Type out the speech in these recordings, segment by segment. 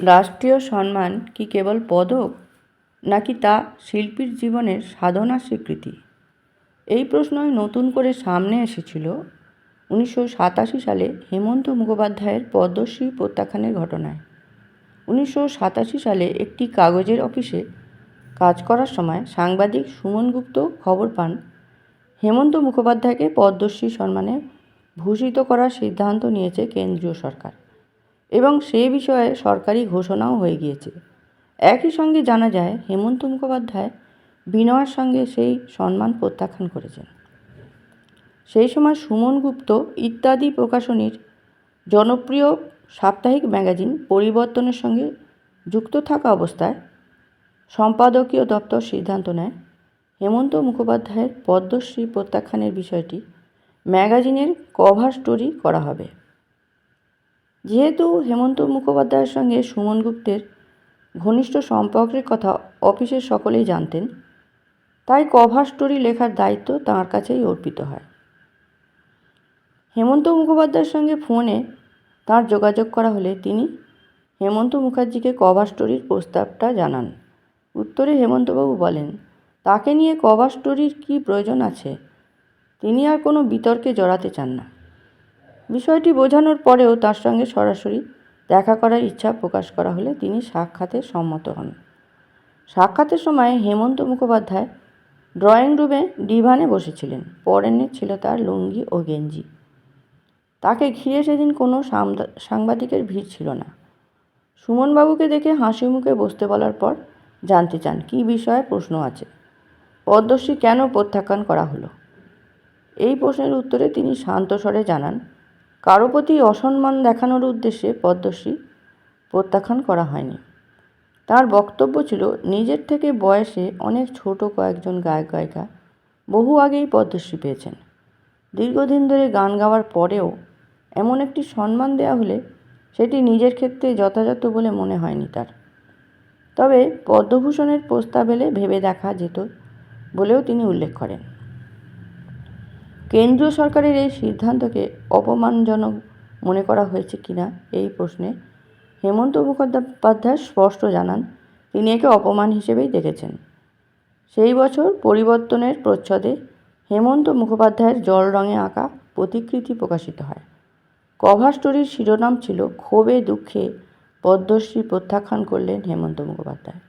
রাষ্ট্রীয় সম্মান কি কেবল পদক, নাকি তা শিল্পীর জীবনের সাধনার স্বীকৃতি? এই প্রশ্নই নতুন করে সামনে এসেছিল উনিশশো সাতাশি সালে হেমন্ত মুখোপাধ্যায়ের পদ্মশ্রী প্রত্যাখ্যানের ঘটনায়। উনিশশো সাতাশি সালে একটি কাগজের অফিসে কাজ করার সময় সাংবাদিক সুমন গুপ্ত খবর পান, হেমন্ত মুখোপাধ্যায়কে পদ্মশ্রী সম্মানে ভূষিত করার সিদ্ধান্ত নিয়েছে কেন্দ্রীয় সরকার। এবং সে বিষয়ে সরকারি ঘোষণাও হয়ে গিয়েছে। একই সঙ্গে জানা যায়, হেমন্ত মুখোপাধ্যায় বিনয়ের সঙ্গে সেই সম্মান প্রত্যাখ্যান করেছেন। সেই সময় সুমন গুপ্ত ইত্যাদি প্রকাশনীর জনপ্রিয় সাপ্তাহিক ম্যাগাজিন পরিবর্তনের সঙ্গে যুক্ত থাকা অবস্থায় সম্পাদকীয় দপ্তর সিদ্ধান্ত নেয়, হেমন্ত মুখোপাধ্যায়ের পদ্মশ্রী প্রত্যাখ্যানের বিষয়টি ম্যাগাজিনের কভার স্টোরি করা হবে। যেহেতু হেমন্ত মুখোপাধ্যায়ের সঙ্গে সুমন গুপ্তের ঘনিষ্ঠ সম্পর্কের কথা অফিসের সকলেই জানতেন, তাই কভার স্টোরি লেখার দায়িত্ব তাঁর কাছেই অর্পিত হয়। হেমন্ত মুখোপাধ্যায়ের সঙ্গে ফোনে তার যোগাযোগ করা হলে তিনি হেমন্ত মুখার্জিকে কভার স্টোরির প্রস্তাবটা জানান। উত্তরে হেমন্তবাবু বলেন, তাকে নিয়ে কভার স্টোরির কী প্রয়োজন আছে? তিনি আর কোনো বিতর্কে জড়াতে চান না। বিষয়টি বোঝানোর পরেও তার সঙ্গে সরাসরি দেখা করার ইচ্ছা প্রকাশ করা হলে তিনি সাক্ষাতে সম্মত হন। সাক্ষাতের সময় হেমন্ত মুখোপাধ্যায় ড্রয়িং রুমে ডিভানে বসেছিলেন। পরনে ছিল তার লুঙ্গি ও গেঞ্জি। তাকে ঘিরে সেদিন কোনো সাংবাদিকের ভিড় ছিল না। সুমনবাবুকে দেখে হাসি মুখে বসতে বলার পর জানতে চান, কী বিষয়ে প্রশ্ন আছে? পদ্মশ্রী কেন প্রত্যাখ্যান করা হলো? এই প্রশ্নের উত্তরে তিনি শান্ত স্বরে জানান কারও প্রতি অসম্মান দেখানোর উদ্দেশ্যে পদ্মশ্রী প্রত্যাখ্যান করা হয়নি। তার বক্তব্য ছিল, নিজের থেকে বয়সে অনেক ছোট কয়েকজন গায়ক, গায়িকা বহু আগেই পদ্মশ্রী পেয়েছেন। দীর্ঘদিন ধরে গান গাওয়ার পরেও এমন একটি সম্মান দেওয়া হলে সেটি নিজের ক্ষেত্রে যথাযথ বলে মনে হয়নি তার। তবে পদ্মভূষণের প্রস্তাব এলে ভেবে দেখা যেত বলেও তিনি উল্লেখ করেন। কেন্দ্রীয় সরকারের এই সিদ্ধান্তকে অপমানজনক মনে করা হয়েছে কিনা এই প্রশ্নে হেমন্ত মুখোপাধ্যায় স্পষ্ট জানান, তিনি একে অপমান হিসেবেই দেখেছেন। সেই বছর পরিবর্তনের প্রচ্ছদে হেমন্ত মুখোপাধ্যায়ের জল রঙে আঁকা প্রতিকৃতি প্রকাশিত হয়। কভার স্টোরির শিরোনাম ছিল, ক্ষোভে দুঃখে পদ্মশ্রী প্রত্যাখ্যান করলেন হেমন্ত মুখোপাধ্যায়।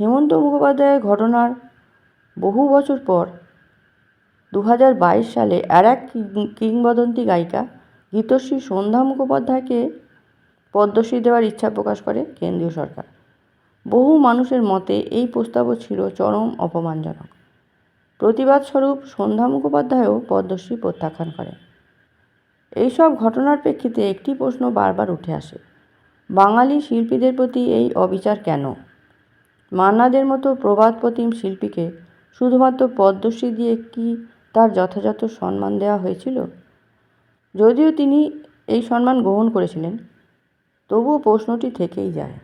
হেমন্ত মুখোপাধ্যায়ের ঘটনার বহু বছর পর দু হাজার বাইশ সালে আর এক কিংবদন্তি গায়িকা গীতশ্রী সন্ধ্যা মুখোপাধ্যায়কে পদ্মশ্রী দেওয়ার ইচ্ছা প্রকাশ করে কেন্দ্রীয় সরকার। বহু মানুষের মতে এই প্রস্তাবও ছিল চরম অপমানজনক। প্রতিবাদস্বরূপ সন্ধ্যা মুখোপাধ্যায়ও পদ্মশ্রী প্রত্যাখ্যান করেন। এইসব ঘটনার প্রেক্ষিতে একটি প্রশ্ন বারবার উঠে আসে, বাঙালি শিল্পীদের প্রতি এই অবিচার কেন? মান্নাদের মতো প্রবাদপ্রতিম শিল্পীকে শুধুমাত্র পদ্মশ্রী দিয়ে কি তার যথাযথ সম্মান দেওয়া হয়েছিল। যদিও তিনি এই সম্মান গ্রহণ করেছিলেন, তবুও প্রশ্নটি থেকেই যায়।